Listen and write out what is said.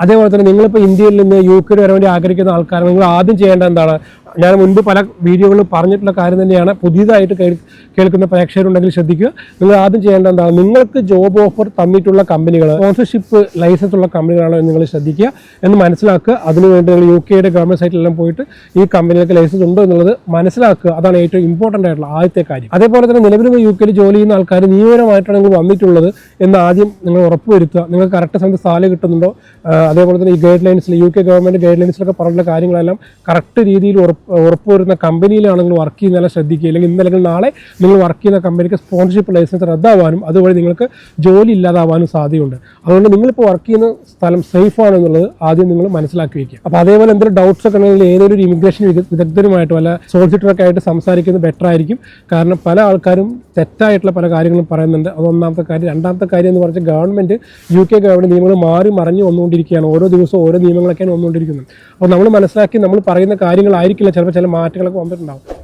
അതേപോലെ തന്നെ നിങ്ങളിപ്പോൾ ഇന്ത്യയിൽ നിന്ന് യു കെയിൽ വരാൻ വേണ്ടി ആഗ്രഹിക്കുന്ന ആൾക്കാർ നിങ്ങൾ ആദ്യം ചെയ്യേണ്ട എന്താണ്? ഞാൻ മുൻപ് പല വീഡിയോകളിൽ പറഞ്ഞിട്ടുള്ള കാര്യം തന്നെയാണ്. പുതിയതായിട്ട് കേൾക്കുന്ന പ്രേക്ഷകരുണ്ടെങ്കിൽ ശ്രദ്ധിക്കുക. നിങ്ങൾ ആദ്യം ചെയ്യേണ്ട എന്താണ് നിങ്ങൾക്ക് ജോബ് ഓഫർ തന്നിട്ടുള്ള കമ്പനികൾ സ്പോൺസർഷിപ്പ് ലൈസൻസ് ഉള്ള കമ്പനികളാണോ എന്ന് നിങ്ങൾ ശ്രദ്ധിക്കുക എന്ന് മനസ്സിലാക്കുക. അതിനുവേണ്ടി നിങ്ങൾ യു കെയുടെ ഗവൺമെന്റ് സൈറ്റിലെല്ലാം പോയിട്ട് ഈ കമ്പനികൾക്ക് ലൈസൻസ് ഉണ്ടോ എന്നുള്ളത് മനസ്സിലാക്കുക. അതാണ് ഏറ്റവും ഇമ്പോർട്ടന്റ് ആയിട്ടുള്ള ആദ്യത്തെ കാര്യം. അതേപോലെ തന്നെ നിലവിൽ യു കെയിൽ ജോലി ചെയ്യുന്ന ആൾക്കാർ നിയമപരമായിട്ടാണ് നിങ്ങൾ വന്നിട്ടുള്ളത് എന്ന് ആദ്യം നിങ്ങൾ ഉറപ്പുവരുത്തുക നിങ്ങൾ കറക്റ്റ് സമയത്ത് സാലറി കിട്ടുന്നുണ്ടോ? അതേപോലെ തന്നെ ഈ ഗൈഡ് ലൈൻസിൽ യു കെ ഗവൺമെന്റ് ഗൈഡ് ലൈൻസിലൊക്കെ പറഞ്ഞിട്ടുള്ള കാര്യങ്ങളെല്ലാം കറക്റ്റ് രീതിയിൽ ഉറപ്പ് ഉറപ്പുവരുന്ന കമ്പനിയിലാണ് നിങ്ങൾ വർക്ക് ചെയ്യുന്നതെല്ലാം ശ്രദ്ധിക്കുക. അല്ലെങ്കിൽ ഇന്ന് അല്ലെങ്കിൽ നാളെ നിങ്ങൾ വർക്ക് ചെയ്യുന്ന കമ്പനിക്ക് സ്പോൺസർഷിപ്പ് ലൈസൻസ് റദ്ദാവാനും അതുവഴി നിങ്ങൾക്ക് ജോലി ഇല്ലാതാവാനും സാധ്യതയുണ്ട്. അതുകൊണ്ട് നിങ്ങളിപ്പോൾ വർക്ക് ചെയ്യുന്ന സ്ഥലം സേഫ് ആണെന്നുള്ളത് ആദ്യം നിങ്ങൾ മനസ്സിലാക്കി വയ്ക്കുക അപ്പോൾ അതേപോലെ എന്തെങ്കിലും ഡൗട്ട്സ് ഒക്കെ ഉണ്ടെങ്കിൽ ഏതൊരു ഇമിഗ്രേഷൻ വിദഗ്ധരുമായിട്ടോ അല്ല സോളിസിറ്ററൊക്കെ ആയിട്ട് സംസാരിക്കുന്നത് ബെറ്റർ ആയിരിക്കും. കാരണം പല ആൾക്കാരും തെറ്റായിട്ടുള്ള പല കാര്യങ്ങളും പറയുന്നുണ്ട്. അതൊന്നാമത്തെ കാര്യം. രണ്ടാമത്തെ കാര്യം എന്ന് പറഞ്ഞാൽ ഗവൺമെന്റ് യു കെ ഗവൺമെന്റ് നിയമങ്ങൾ മാറി മറിഞ്ഞ് വന്നുകൊണ്ടിരിക്കുകയാണ്. ഓരോ ദിവസവും ഓരോ നിയമങ്ങളൊക്കെയാണ് വന്നുകൊണ്ടിരിക്കുന്നത്. അപ്പോൾ നമ്മൾ മനസ്സിലാക്കി നമ്മൾ പറയുന്ന കാര്യങ്ങളായിരിക്കില്ല ചിലപ്പോൾ ചില മാറ്റങ്ങളൊക്കെ വന്നിട്ടുണ്ടാവും.